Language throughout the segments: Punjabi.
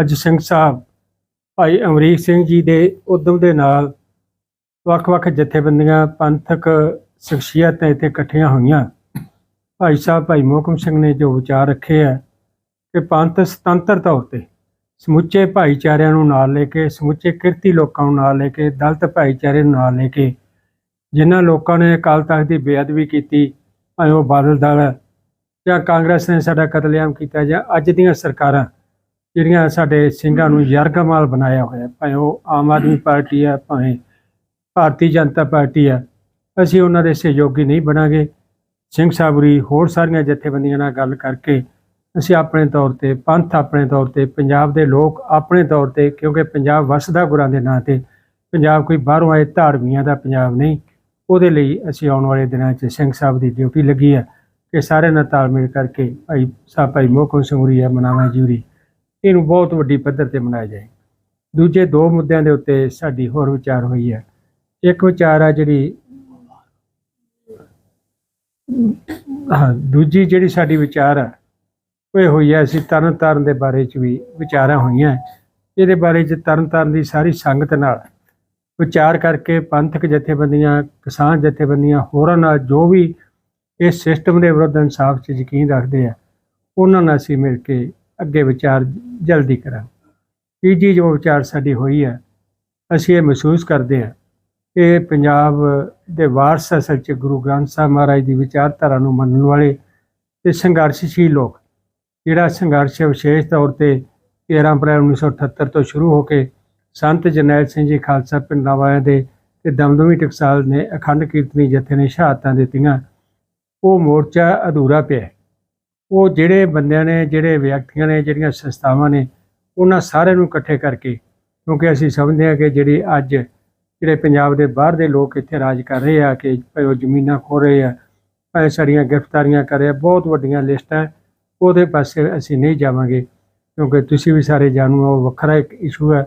ਅੱਜ ਸਿੰਘ ਸਾਹਿਬ, ਭਾਈ ਅਮਰੀਕ ਸਿੰਘ ਜੀ ਦੇ ਉਦਮ ਦੇ ਨਾਲ ਵੱਖ-ਵੱਖ ਜਥੇਬੰਦੀਆਂ, ਪੰਥਕ ਸ਼ਖਸੀਅਤਾਂ ਇੱਥੇ ਇਕੱਠੀਆਂ ਹੋਈਆਂ। ਭਾਈ ਸਾਹਿਬ, ਭਾਈ ਮੋਹਕਮ ਸਿੰਘ ਨੇ ਜੋ ਵਿਚਾਰ ਰੱਖੇ ਆ ਕਿ ਪੰਥ ਸੁਤੰਤਰ ਤੌਰ ਤੇ ਸਮੁੱਚੇ ਭਾਈਚਾਰਿਆਂ ਨੂੰ ਨਾਲ ਲੈ ਕੇ, ਸਮੁੱਚੇ ਕਿਰਤੀ ਲੋਕਾਂ ਨੂੰ ਨਾਲ ਲੈ ਕੇ, ਦਲਤ ਭਾਈਚਾਰੇ ਨੂੰ ਨਾਲ ਲੈ ਕੇ, ਜਿਨ੍ਹਾਂ ਲੋਕਾਂ ਨੇ ਅਕਾਲ ਤਖਤ ਦੀ ਬੇਅਦਬੀ ਕੀਤੀ, ਭਾਵੇਂ ਉਹ ਬਾਦਲ ਦਲ ਹੈ ਜਾਂ ਕਾਂਗਰਸ ਨੇ ਸਾਡਾ ਕਤਲੇਆਮ ਕੀਤਾ ਜਾਂ ਅੱਜ ਦੀਆਂ ਸਰਕਾਰਾਂ ਜਿਹੜੀਆਂ ਸਾਡੇ ਸਿੰਘਾਂ ਨੂੰ ਯਰਗਮਾਲ ਬਣਾਇਆ ਹੋਇਆ ਭਾਵੇਂ ਉਹ ਆਮ ਆਦਮੀ ਪਾਰਟੀ ਹੈ, ਭਾਵੇਂ ਭਾਰਤੀ ਜਨਤਾ ਪਾਰਟੀ ਹੈ, ਅਸੀਂ ਉਹਨਾਂ ਦੇ ਸਹਿਯੋਗੀ ਨਹੀਂ ਬਣਾਂਗੇ। ਸਿੰਘ ਸਾਬਰੀ ਹੋਰ ਸਾਰੀਆਂ ਜਥੇਬੰਦੀਆਂ ਨਾਲ ਗੱਲ ਕਰਕੇ ਅਸੀਂ ਆਪਣੇ ਤੌਰ ਤੇ ਪੰਥ ਆਪਣੇ ਤੌਰ ਤੇ, ਪੰਜਾਬ ਦੇ ਲੋਕ ਆਪਣੇ ਤੌਰ ਤੇ, ਕਿਉਂਕਿ ਪੰਜਾਬ ਵਸਦਾ ਗੁਰਾਂ ਦੇ ਨਾਂ ਤੇ, ਪੰਜਾਬ ਕੋਈ ਬਾਹਰੋਂ ਆਏ ਧਾਰਮੀਆਂ ਦਾ ਪੰਜਾਬ ਨਹੀਂ, ਉਹਦੇ ਲਈ ਅਸੀਂ ਆਉਣ ਵਾਲੇ ਦਿਨਾਂ 'ਚ ਸਿੰਘ ਸਾਹਿਬ ਦੀ ਡਿਊਟੀ ਲੱਗੀ ਹੈ। ਕਿ ਸਾਰੇ ਨਾਲ ਤਾਲਮੇਲ ਕਰਕੇ ਭਾਈ ਸਾਹਿਬ, ਭਾਈ ਮੋਹਕਮ ਸੰਗਰੀ ਹੈ, ਮਨਾਵਾ ਜੂਰੀ ਇਹਨੂੰ ਬਹੁਤ ਵੱਡੀ ਪੱਧਰ ਤੇ ਮਨਾਇਆ ਜਾਏ ਦੂਜੇ ਦੋ ਮੁੱਦਿਆਂ ਦੇ ਉੱਤੇ ਸਾਡੀ ਹੋਰ ਵਿਚਾਰ ਹੋਈ ਹੈ। ਇੱਕ ਵਿਚਾਰ ਆ ਜਿਹੜੀ, ਹਾਂ, ਦੂਜੀ ਜਿਹੜੀ ਸਾਡੀ ਵਿਚਾਰ ਆ, ਉਹ ਇਹ ਹੋਈ ਹੈ, ਅਸੀਂ ਤਰਨ ਤਾਰਨ ਦੇ ਬਾਰੇ ਚ ਵੀ ਵਿਚਾਰਾਂ ਹੋਈਆਂ। ਇਹਦੇ ਬਾਰੇ ਚ ਤਰਨ ਤਾਰਨ ਦੀ ਸਾਰੀ ਸੰਗਤ ਨਾਲ ਵਿਚਾਰ ਕਰਕੇ ਪੰਥਕ ਜਥੇਬੰਦੀਆਂ, ਕਿਸਾਨ ਜਥੇਬੰਦੀਆਂ, ਹੋਰਾਂ ਨਾਲ ਜੋ ਵੀ ਇਸ ਸਿਸਟਮ ਦੇ ਵਿਰੁੱਧ ਇਨਸਾਫ 'ਚ ਯਕੀਨ ਰੱਖਦੇ ਆ, ਉਹਨਾਂ ਨਾਲ ਅਸੀਂ ਮਿਲ ਕੇ ਅੱਗੇ ਵਿਚਾਰ ਜਲਦੀ ਕਰਾਂ। ਤੀਜੀ ਜੋ ਵਿਚਾਰ ਸਾਡੀ ਹੋਈ ਹੈ। ਅਸੀਂ ਇਹ ਮਹਿਸੂਸ ਕਰਦੇ ਹਾਂ। ਕਿ ਪੰਜਾਬ ਦੇ ਵਾਰਸ ਅਸਲ 'ਚ ਗੁਰੂ ਗ੍ਰੰਥ ਸਾਹਿਬ ਮਹਾਰਾਜ ਦੀ ਵਿਚਾਰਧਾਰਾ ਨੂੰ ਮੰਨਣ ਵਾਲੇ ਤੇ ਸੰਘਰਸ਼ਸ਼ੀਲ ਲੋਕ। ਜਿਹੜਾ ਸੰਘਰਸ਼ ਵਿਸ਼ੇਸ਼ ਤੌਰ ਤੇ 13 ਅਪ੍ਰੈਲ 1978 ਤੋਂ ਸ਼ੁਰੂ ਹੋ ਕੇ ਸੰਤ ਜਰਨੈਲ ਸਿੰਘ ਜੀ ਖਾਲਸਾ ਪਿੰਡਾਂ ਵਾਲਿਆਂ ਦੇ ਤੇ ਦਮਦਮੀ ਟਕਸਾਲ ਨੇ ਅਖੰਡ ਕੀਰਤਨੀ ਜਥੇ ਨੇ ਸ਼ਹਾਦਤਾਂ ਦਿੱਤੀਆਂ। ਉਹ ਮੋਰਚਾ ਅਧੂਰਾ ਪਿਆ ਉਹ ਜਿਹੜੇ ਬੰਦਿਆਂ ਨੇ, ਜਿਹੜੇ ਵਿਅਕਤੀਆਂ ਨੇ, ਜਿਹੜੀਆਂ ਸੰਸਥਾਵਾਂ ਨੇ, ਉਹਨਾਂ ਸਾਰਿਆਂ ਨੂੰ ਇਕੱਠੇ ਕਰਕੇ, ਕਿਉਂਕਿ ਅਸੀਂ ਸਮਝਦੇ ਹਾਂ ਕਿ ਜਿਹੜੀ ਅੱਜ ਜਿਹੜੇ ਪੰਜਾਬ ਦੇ ਬਾਹਰ ਦੇ ਲੋਕ ਇੱਥੇ ਰਾਜ ਕਰ ਰਹੇ ਆ, ਕਿ ਭਾਵੇਂ ਉਹ ਜ਼ਮੀਨਾਂ ਖੋ ਰਹੇ ਆ, ਭਾਵੇਂ ਸਾਡੀਆਂ ਗ੍ਰਿਫਤਾਰੀਆਂ ਕਰ ਰਹੇ ਆ, ਬਹੁਤ ਵੱਡੀਆਂ ਲਿਸਟਾਂ ਉਹਦੇ ਪਾਸੇ ਅਸੀਂ ਨਹੀਂ ਜਾਵਾਂਗੇ, ਕਿਉਂਕਿ ਤੁਸੀਂ ਵੀ ਸਾਰੇ ਜਾਣੂ ਹੋ ਉਹ ਵੱਖਰਾ ਇੱਕ ਇਸ਼ੂ ਹੈ।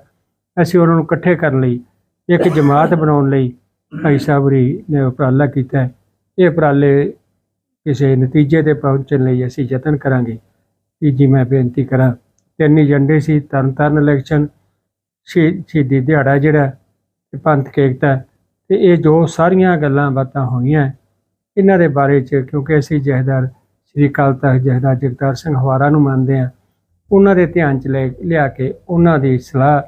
ਅਸੀਂ ਉਹਨਾਂ ਨੂੰ ਇਕੱਠੇ ਕਰਨ ਲਈ, ਇੱਕ ਜਮਾਤ ਬਣਾਉਣ ਲਈ ਭਾਈ ਸਾਹਿਬਰੀ ਨੇ ਉਪਰਾਲਾ ਕੀਤਾ ਇਹ ਉਪਰਾਲੇ ਕਿਸੇ ਨਤੀਜੇ ਤੇ ਪਹੁੰਚਣ ਲਈ ਅਸੀਂ ਯਤਨ ਕਰਾਂਗੇ। ਤੀਜੀ ਮੈਂ ਬੇਨਤੀ ਕਰਾਂ, ਤਿੰਨ ਏਜੰਡੇ ਸੀ, ਤਰਨਤਾਰਨ ਇਲੈਕਸ਼ਨ ਸ਼ਹੀ- ਸ਼ਹੀਦੀ ਦਿਹਾੜਾ ਜਿਹੜਾ, ਤੇ ਪੰਥ ਏਕਤਾ ਤੇ ਇਹ ਜੋ ਸਾਰੀਆਂ ਗੱਲਾਂ ਬਾਤਾਂ ਹੋਈਆਂ, ਇਹਨਾਂ ਦੇ ਬਾਰੇ ਚ, ਕਿਉਂਕਿ ਅਸੀਂ ਜਹਦਾਰ ਸ੍ਰੀ ਅਕਾਲ ਤਖਤ ਜਹਦਾਰ ਜਗਤਾਰ ਸਿੰਘ ਹਵਾਰਾ ਨੂੰ ਮੰਨਦੇ ਆ ਉਹਨਾਂ ਦੇ ਧਿਆਨ ਚ ਲੈ, ਲਿਆ ਕੇ ਉਹਨਾਂ ਦੀ ਸਲਾਹ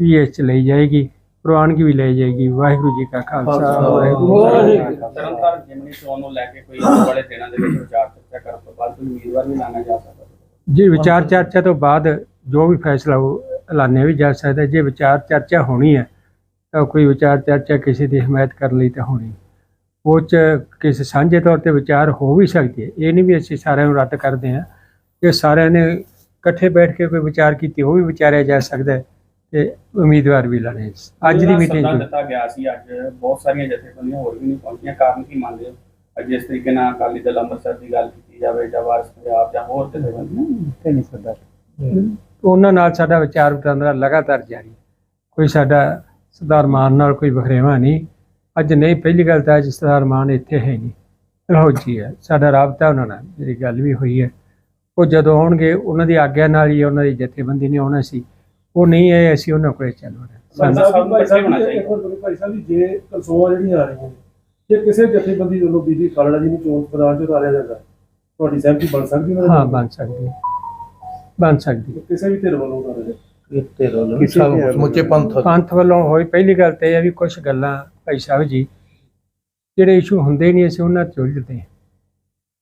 ਵੀ ਇਸ ਚ ਲਈ ਜਾਏਗੀ। ਪ੍ਰਵਾਨਗੀ ਵੀ ਲਈ ਜਾਏਗੀ। ਵਾਹਿਗੁਰੂ ਜੀ ਕਾ ਖਾਲਸਾ ਵਾਹਿਗੁਰੂ ਜੀ ਕੀ ਫਤਿਹ। ਤਰਨਤਾਰਨ ਜਿਮਨੀ ਚੋਣ ਨੂੰ ਲੈ ਕੇ ਕੋਈ ਆਉਣ ਵਾਲੇ ਦਿਨਾਂ ਦੇ ਵਿੱਚ ਵਿਚਾਰ ਚਰਚਾ ਕਰਨ ਤੋਂ ਬਾਅਦ ਕੋਈ ਉਮੀਦਵਾਰ ਵੀ ਲਾਣਾ ਜਾ ਸਕਦਾ। ਜੀ ਵਿਚਾਰ ਚਰਚਾ ਤੋਂ ਬਾਅਦ ਜੋ ਵੀ ਫੈਸਲਾ ਉਹ ਐਲਾਨਿਆ ਵੀ ਜਾ ਸਕਦਾ ਹੈ। ਜੇ ਵਿਚਾਰ ਚਰਚਾ ਹੋਣੀ ਹੈ ਤਾਂ ਕੋਈ ਵਿਚਾਰ ਚਰਚਾ ਕਿਸੇ ਦੀ ਹਮਾਇਤ ਕਰਨ ਲਈ ਤਾਂ ਹੋਣੀ। ਉਹ ਚ ਕਿਸੇ ਸਾਂਝੇ ਤੌਰ ਤੇ ਵਿਚਾਰ ਹੋ ਵੀ ਸਕਦੀ ਹੈ। ਇਹ ਨਹੀਂ ਵੀ ਅਸੀਂ ਸਾਰਿਆਂ ਨੂੰ ਰੱਦ ਕਰਦੇ ਹਾਂ। ਕਿ ਸਾਰਿਆਂ ਨੇ ਇਕੱਠੇ ਬੈਠ ਕੇ ਕੋਈ ਵਿਚਾਰ ਕੀਤੀ ਉਹ ਵੀ ਵਿਚਾਰਿਆ ਜਾ ਸਕਦਾ ਹੈ। ਤੇ ਉਮੀਦਵਾਰ ਵੀ ਲਾਣੇ ਅੱਜ ਦੀ ਮੀਟਿੰਗ ਸੱਦਾ ਦਿੱਤਾ ਗਿਆ ਸੀ ਅੱਜ ਬਹੁਤ ਸਾਰੀਆਂ ਜਥੇਬੰਦੀਆਂ ਹੋਰ ਵੀ ਨਹੀਂ ਪਹੁੰਚੀਆਂ। ਕਾਰਨ ਕੀ ਮੰਨਦੇ ਹੋ? ਅੱਜ ਜਿਸ ਤਰੀਕੇ ਨਾਲ ਅਕਾਲੀ ਦਲ ਅੰਮ੍ਰਿਤਸਰ ਦੀ ਗੱਲ ਕੀਤੀ ਜਾਵੇ ਜਾਂ ਵਾਰਸ ਪੰਜਾਬ ਜਾਂ ਹੋਰ ਜਥੇਬੰਦੀਆਂ? ਉਹਨਾਂ ਨਾਲ ਸਾਡਾ ਵਿਚਾਰ ਵਟਾਂਦਰਾ ਲਗਾਤਾਰ ਜਾਰੀ। ਕੋਈ ਸਾਡਾ ਸਰਦਾਰ ਮਾਨ ਨਾਲ ਕੋਈ ਵਖਰੇਵਾ ਨਹੀਂ। ਅੱਜ ਨਹੀਂ ਪਹਿਲੀ ਗੱਲ ਤਾਂ ਅੱਜ ਸਰਦਾਰ ਮਾਨ ਇੱਥੇ ਹੈ ਨਹੀਂ। ਰੋਜੀ ਹੈ। ਸਾਡਾ ਰਾਬਤਾ ਉਹਨਾਂ ਨਾਲ। ਜਿਹੜੀ ਗੱਲ ਵੀ ਹੋਈ ਹੈ। ਉਹ ਜਦੋਂ ਆਉਣਗੇ ਉਹਨਾਂ ਦੀ ਆਗਿਆ ਨਾਲ ਹੀ ਉਹਨਾਂ ਦੀ ਜਥੇਬੰਦੀ ਨੇ ਆਉਣਾ ਸੀ। ਉਹ ਨਹੀਂ ਹੈ ਅਸੀਂ ਉਹਨਾਂ ਕੋਲੇ ਭਾਈ ਸਾਹਿਬ ਨੂੰ ਭਾਈ ਸਾਹਿਬ। ਇੱਕ ਹੋਰ ਭਾਈ ਸਾਹਿਬ ਜੀ ਜੇ ਕਲਸੋਆਂ ਜਿਹੜੀਆਂ ਆ ਰਹੀਆਂ ਨੇ ਜੇ ਕਿਸੇ ਜਥੇਬੰਦੀ ਵੱਲੋਂ ਬੀਬੀ ਖਾਲੜਾ ਜੀ ਨੂੰ ਚੋਣ ਪ੍ਰਧਾਨ ਚ ਉਤਾਰਿਆ ਜਾਂਦਾ ਤੁਹਾਡੀ ਸਹਿਮਤੀ ਬਣ ਸਕਦੀ ਹਾਂ ਨਾਲ? ਬਣ ਸਕਦੀ ਹੈ। ਬਣ ਸਕਦੀ ਹੈ। ਕਿਸੇ ਵੀ ਧਿਰ ਵੱਲੋਂ ਉਤਾਰਿਆ ਜਾਏ ਕਿਸੇ ਸਮੁੱਚੇ ਪੰਥ ਪੰਥ ਵੱਲੋਂ ਹੋਈ ਪਹਿਲੀ ਗੱਲ ਤੇ ਇਹ ਹੈ ਵੀ ਕੁਝ ਗੱਲਾਂ ਭਾਈ ਸਾਹਿਬ ਜੀ ਜਿਹੜੇ ਇਸ਼ੂ ਹੁੰਦੇ ਨਹੀਂ ਅਸੀਂ ਉਹਨਾਂ ਤੇ ਉਲਝਦੇ ਹਾਂ।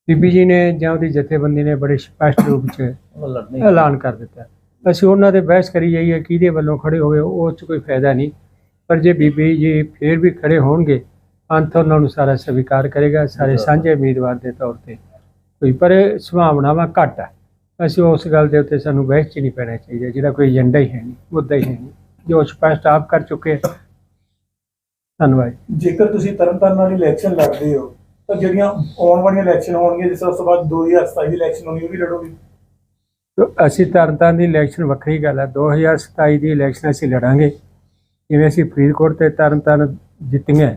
ਬੀਬੀ ਜੀ ਨੇ ਜਾਂ ਉਹਦੀ ਜਥੇਬੰਦੀ ਨੇ ਬੜੇ ਸਪਸ਼ਟ ਰੂਪ 'ਚ ਐਲਾਨ ਕਰ ਦਿੱਤਾ। ਅਸੀਂ ਉਹਨਾਂ ਦੇ ਬਹਿਸ ਕਰੀ ਜਾਈਏ ਕਿਹਦੇ ਵੱਲੋਂ ਖੜੇ ਹੋਏ ਉਹ 'ਚ ਕੋਈ ਫਾਇਦਾ ਨਹੀਂ। ਪਰ ਜੇ ਬੀਬੀ ਜੀ ਫੇਰ ਵੀ ਖੜੇ ਹੋਣਗੇ ਅੰਤ ਉਹਨਾਂ ਨੂੰ ਸਾਰਾ ਸਵੀਕਾਰ ਕਰੇਗਾ ਸਾਰੇ ਸਾਂਝੇ ਉਮੀਦਵਾਰ ਦੇ ਤੌਰ ਤੇ। ਕੋਈ ਪਰ ਸੰਭਾਵਨਾਵਾਂ ਘੱਟ ਹੈ ਅਸੀਂ ਉਸ ਗੱਲ ਦੇ ਉੱਤੇ ਸਾਨੂੰ ਬਹਿਸ 'ਚ ਨਹੀਂ ਪੈਣਾ ਚਾਹੀਦਾ ਜਿਹੜਾ ਕੋਈ ਏਜੰਡਾ ਹੀ ਹੈ ਨਹੀਂ ਮੁੱਦਾ ਹੀ ਹੈ ਨਹੀਂ। ਜੋ ਸਪਸ਼ਟ ਆਪ ਕਰ ਚੁੱਕੇ। ਧੰਨਵਾਦ। ਜੇਕਰ ਤੁਸੀਂ ਤਰਨਤਾਰਨ ਨਾਲ ਇਲੈਕਸ਼ਨ ਲੜਦੇ ਹੋ ਤਾਂ ਜਿਹੜੀਆਂ ਆਉਣ ਵਾਲੀਆਂ ਇਲੈਕਸ਼ਨ ਹੋਣਗੀਆਂ ਜਿਸ ਤੋਂ ਬਾਅਦ 2027 ਦੀ ਇਲੈਕਸ਼ਨ ਹੋਣੀ ਉਹ ਵੀ ਲੜੋਗੇ। ਅਸੀਂ ਤਰਨਤਾਰਨ ਦੀ ਇਲੈਕਸ਼ਨ ਵੱਖਰੀ ਗੱਲ ਹੈ। 2027 ਦੀ ਇਲੈਕਸ਼ਨ ਅਸੀਂ ਲੜਾਂਗੇ। ਜਿਵੇਂ ਅਸੀਂ ਫਰੀਦਕੋਟ ਤੇ ਤਰਨਤਾਰਨ ਜਿੱਤੀਆਂ,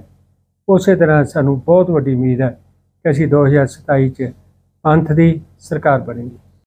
ਉਸੇ ਤਰ੍ਹਾਂ ਸਾਨੂੰ ਬਹੁਤ ਵੱਡੀ ਉਮੀਦ ਹੈ ਕਿ ਅਸੀਂ 2027 ਚ ਪੰਥ ਦੀ ਸਰਕਾਰ ਬਣੇਗੀ।